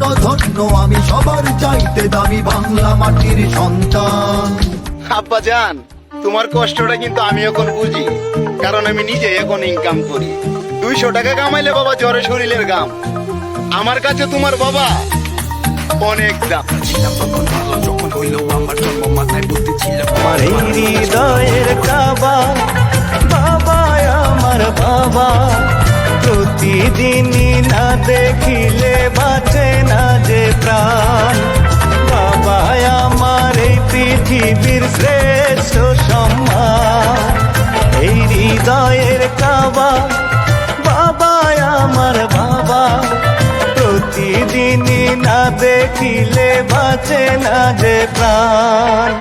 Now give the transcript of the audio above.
ধন্য ধন্য আমি সবার চাইতে দামি বাংলা মাটির সন্তান। আব্বা জান তোমার কষ্টটা কিন্তু আমি এখন বুঝি কারণ আমি নিজে এখন ইনকাম করি। দুইশো টাকা কামাইলে বাবা জ্বরে শরীরের গাম আমার কাছে তোমার বাবা অনেক দাম আমার হৃদয়ের কাবা বাবা আমার বাবা। প্রতিদিনই না দেখিলে হৃদয়ের কাবা বাবা আমার বাবা। প্রতিদিন না দেখিলে বাঁচে না যে প্রাণ।